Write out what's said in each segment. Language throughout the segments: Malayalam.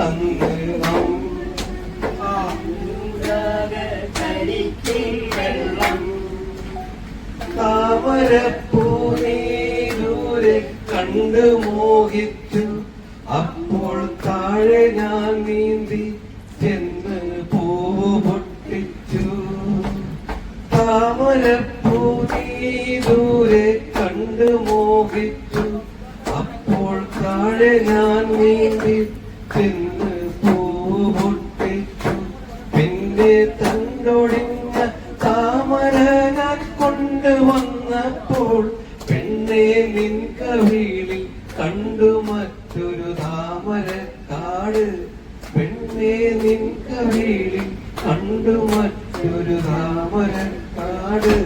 അന്ന് നാം അനുരാഗ കരിക്കിൻ വെള്ളം താമരപ്പൂ നീ ദൂരെ കണ്ടു മോഹിച്ചു താഴെ ഞാൻ നീന്തി ചെന്ന് പൂവ് പൊട്ടിച്ചു. താമരപ്പൂ നീ ദൂരെ കണ്ട് മോഹിച്ചു. അപ്പോൾ താഴെ ഞാൻ നീന്തി ചെന്ന് പൂവ് പൊട്ടിച്ചു. പിന്നെ തണ്ടൊടിഞ്ഞ താമര ഞാൻ കൊണ്ടുവന്നപ്പോൾ പെണ്ണെ നിൻ കവിളിൽ കണ്ടു മറ്റൊരു താമര കാട്.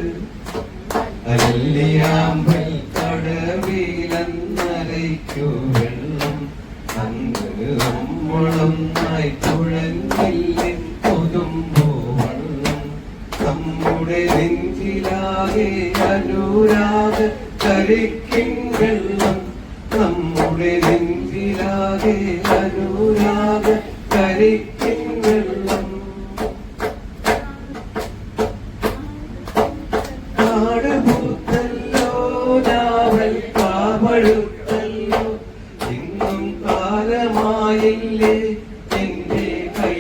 അല്ലിയാമ്പൽ കടവിലെന്നരയ്ക്കു വെള്ളം. അന്ന് നമ്മളൊന്നായി കുഴഞ്ഞില്ലേ കൊതുമ്പോ വള്ളം. നമ്മുടെ നെഞ്ചിലാകെ അനുരാഗ കരിക്കിൻ നമ്മുടെ നെഞ്ചിലാകെ അനുരാഗ കരിക്കിൻ കാട് പൂത്തല്ലോ ഞാവൽ കാവഴുത്തല്ലോ ഇന്നും കാലമായില്ലേ എന്റെ കൈ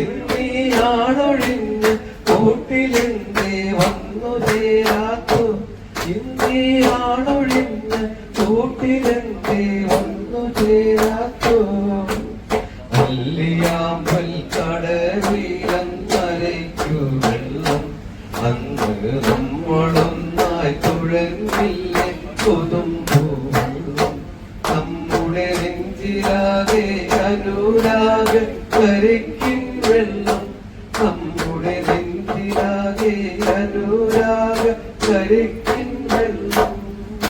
ഇന്നീയാണൊഴിഞ്ഞ് കൂട്ടിലെന്തേ വന്നു ചേരാത്തു. ഇന്നീയാണൊഴിഞ്ഞ് കൂട്ടിലെന്തേ വന്നു ചേരാത്തു. അല്ലിയാമ്പൽ കടവിലന്നരയ്ക്കു വെള്ളം. അന്ന് നമ്മളൊന്നായി തുഴഞ്ഞില്ലേ കൊതുമ്പൂ നമ്മുടെ നെഞ്ചിലാകെ അനുരാഗ കരിക്കിൻ നമ്മുടെ നെഞ്ചിലാകെ അനുരാഗ കരിക്കിൻ